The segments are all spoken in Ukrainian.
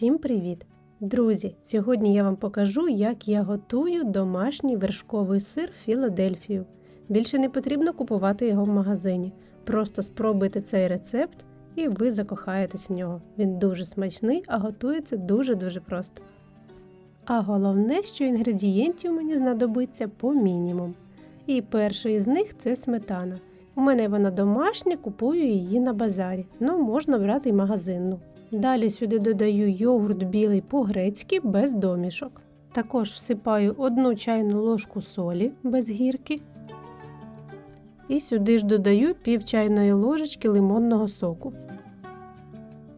Всім привіт! Друзі! Сьогодні я вам покажу, як я готую домашній вершковий сир Філадельфію. Більше не потрібно купувати його в магазині. Просто спробуйте цей рецепт і ви закохаєтесь в нього. Він дуже смачний, а готується дуже-дуже просто. А головне, що інгредієнтів мені знадобиться по мінімум. І перший із них це сметана. У мене вона домашня, купую її на базарі, ну можна брати й магазинну. Далі сюди додаю йогурт білий по-грецьки без домішок. Також всипаю одну чайну ложку солі без гірки. І сюди ж додаю пів чайної ложечки лимонного соку.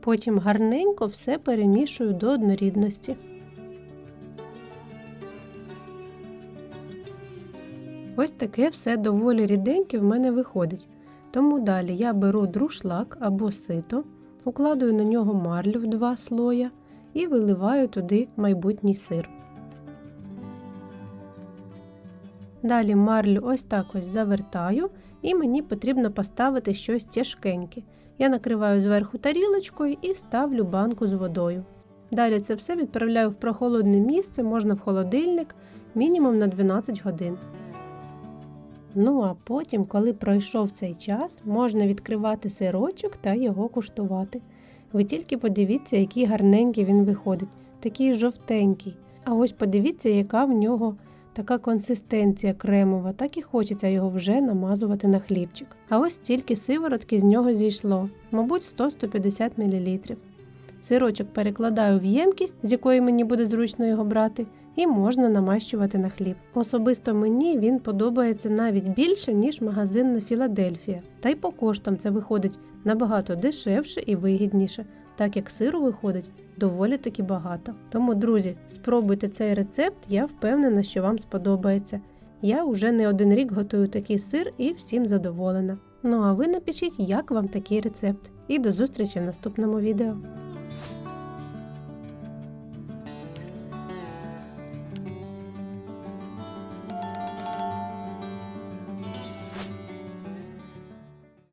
Потім гарненько все перемішую до однорідності. Ось таке все доволі ріденьке в мене виходить. Тому далі я беру друшлак або сито, укладую на нього марлю в два слоя і виливаю туди майбутній сир. Далі марлю ось так ось завертаю, і мені потрібно поставити щось тяжкеньке. Я накриваю зверху тарілочкою і ставлю банку з водою. Далі це все відправляю в прохолодне місце, можна в холодильник, мінімум на 12 годин. Ну а потім, коли пройшов цей час, можна відкривати сирочок та його куштувати. Ви тільки подивіться, який гарненький він виходить, такий жовтенький. А ось подивіться, яка в нього така консистенція кремова, так і хочеться його вже намазувати на хлібчик. А ось тільки сиворотки з нього зійшло, мабуть, 100-150 мл. Сирочок перекладаю в ємкість, з якої мені буде зручно його брати, і можна намащувати на хліб. Особисто мені він подобається навіть більше, ніж магазинна Філадельфія. Та й по коштам це виходить набагато дешевше і вигідніше, так як сиру виходить доволі таки багато. Тому, друзі, спробуйте цей рецепт, я впевнена, що вам сподобається. Я вже не один рік готую такий сир і всім задоволена. Ну а ви напишіть, як вам такий рецепт. І до зустрічі в наступному відео.